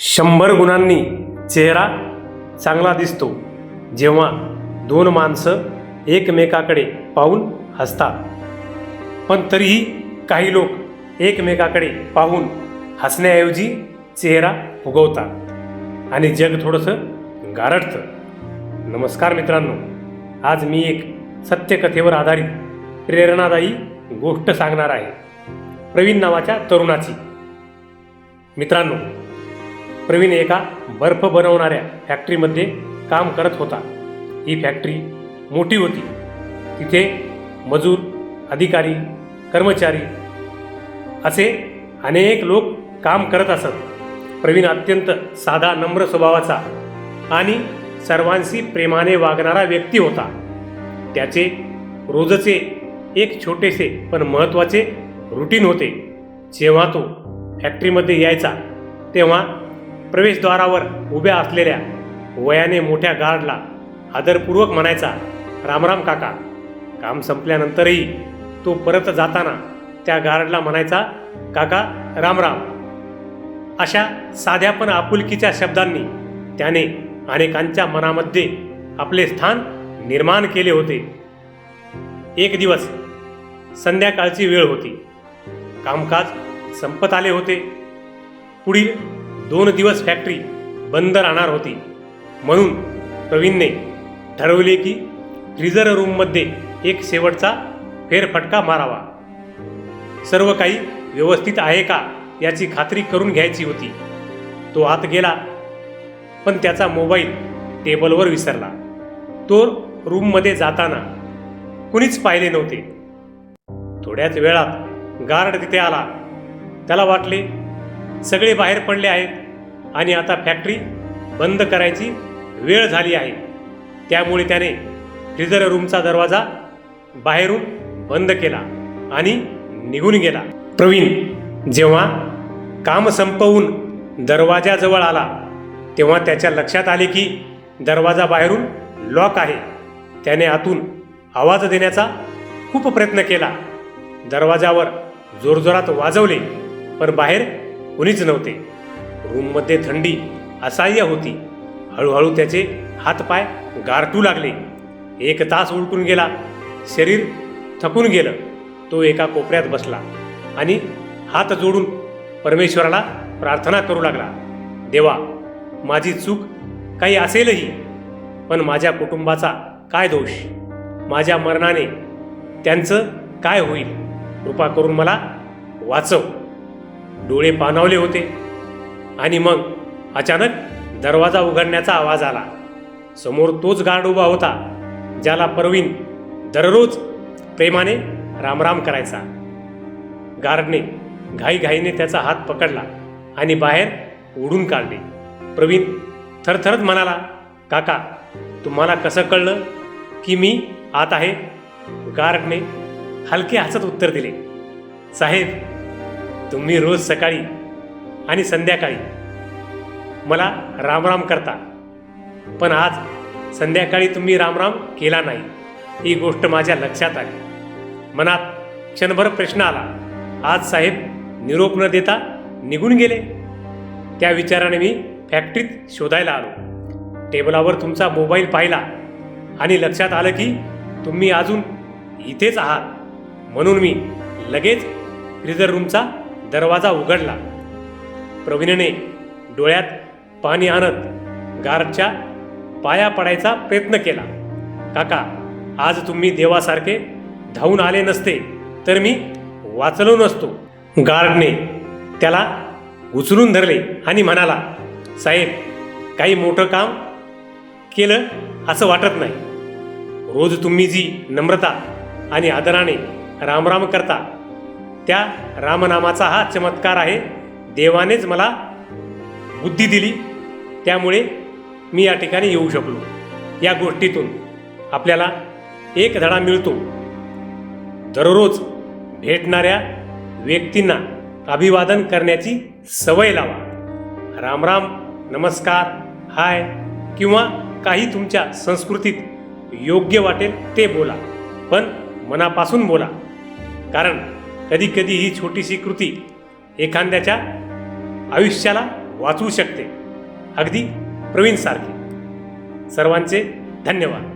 शंभर गुणांनी चेहरा चांगला दिसतो जेव्हा दोन माणसं एकमेकाकडे पाहून हसतात. पण तरीही काही लोक एकमेकाकडे पाहून हसण्याऐवजी चेहरा फुगवतात आणि जग थोडंसं गारटतं नमस्कार मित्रांनो आज मी एक सत्यकथेवर आधारित प्रेरणादायी गोष्ट सांगणार आहे. प्रवीण नावाच्या तरुणाची. मित्रांनो प्रवीण एका बर्फ बनवणाऱ्या फॅक्टरीमध्ये काम करत होता. ही फॅक्टरी मोठी होती. तिथे मजूर अधिकारी कर्मचारी असे अनेक लोक काम करत असत. प्रवीण अत्यंत साधा नम्र स्वभावाचा आणि सर्वांशी प्रेमाने वागणारा व्यक्ती होता. त्याचे रोजचे एक छोटेसे पण महत्त्वाचे रुटीन होते. जेव्हा तो फॅक्टरीमध्ये यायचा तेव्हा प्रवेशद्वारावर उभ्या असलेल्या वयाने मोठ्या गार्डला आदरपूर्वक म्हणायचा रामराम काका. काम संपल्यानंतरही तो परत जाताना त्या गार्डला म्हणायचा काका रामराम अशा साध्या पण आपुलकीच्या शब्दांनी त्याने अनेकांच्या मनामध्ये आपले स्थान निर्माण केले होते. एक दिवस संध्याकाळची वेळ होती. कामकाज संपत आले होते. पुढील दोन दिवस फॅक्टरी बंद राहणार होती. म्हणून प्रवीणने ठरवले की फ्रीजर रूममध्ये एक शेवटचा फेरफटका मारावा. सर्व काही व्यवस्थित आहे का याची खात्री करून घ्यायची होती. तो आत गेला पण त्याचा मोबाईल टेबलवर विसरला. तो रूममध्ये जाताना कुणीच पाहिले नव्हते. थोड्याच वेळात गार्ड तिथे आला. त्याला वाटले सगळे बाहेर पडले आहेत. आणि आता फॅक्टरी बंद करायची वेळ झाली आहे. त्यामुळे त्याने फ्रीजर रूमचा दरवाजा बाहेरून बंद केला आणि निघून गेला. प्रवीण जेव्हा काम संपवून दरवाजाजवळ आला तेव्हा त्याच्या लक्षात आले की दरवाजा बाहेरून लॉक आहे. त्याने आतून आवाज देण्याचा खूप प्रयत्न केला. दरवाजावर जोरजोरात वाजवले पण बाहेर कुणीच नव्हते. रूममध्ये थंडी असह्य होती. हळूहळू त्याचे हातपाय गारटू लागले. एक तास उलटून गेला. शरीर थकून गेलं. तो एका कोपऱ्यात बसला आणि हात जोडून परमेश्वराला प्रार्थना करू लागला. देवा माझी चूक काही असेलही पण माझ्या कुटुंबाचा काय दोष? माझ्या मरणाने त्यांचं काय होईल? कृपा करून मला वाचव. डोळे पाणावले होते. आणि मग अचानक दरवाजा उघडण्याचा आवाज आला. समोर तोच गार्ड उभा होता ज्याला परवीन दररोज प्रेमाने रामराम करायचा. गार्डने घाईघाईने त्याचा हात पकडला आणि बाहेर उडून काढले. प्रवीण थरथरत म्हणाला काका तुम्हाला कसं कळलं की मी आत आहे? गार्डने हलके हसत उत्तर दिले साहेब तुम्ही रोज सकाळी आणि संध्याकाळी. मला रामराम करता. पण आज संध्याकाळी तुम्ही रामराम केला नाही. ही गोष्ट माझ्या लक्षात आली. मनात क्षणभर प्रश्न आला. आज साहेब निरोप न देता निघून गेले. त्या विचाराने मी फॅक्टरीत शोधायला आलो. टेबलावर तुमचा मोबाईल पाहिला आणि लक्षात आलं की तुम्ही अजून इथेच आहात. म्हणून मी लगेच फ्रीजर रूमचा दरवाजा उघडला. प्रवीणने डोळ्यात पाणी आणत गार्डच्या पाया पडायचा प्रयत्न केला. काका आज तुम्ही देवासारखे धावून आले नसते तर मी वाचलो नसतो. गार्डने त्याला उचलून धरले आणि म्हणाला साहेब काही मोठं काम केलं असं वाटत नाही. रोज तुम्ही जी नम्रता आणि आदराने रामराम करता त्या रामनामाचा हा चमत्कार आहे देवानेच मला बुद्धी दिली त्यामुळे मी या ठिकाणी येऊ शकलो. या गोष्टीतून आपल्याला एक धडा मिळतो. दररोज भेटणाऱ्या व्यक्तींना अभिवादन करण्याची सवय लावा. रामराम नमस्कार हाय किंवा काही तुमच्या संस्कृतीत योग्य वाटेल ते बोला पण मनापासून बोला. कारण कधीकधी ही छोटीशी कृती एखाद्याच्या आयुष्याला वाचवू शकते. अगदी प्रवीणसारखे. सर्वांचे धन्यवाद.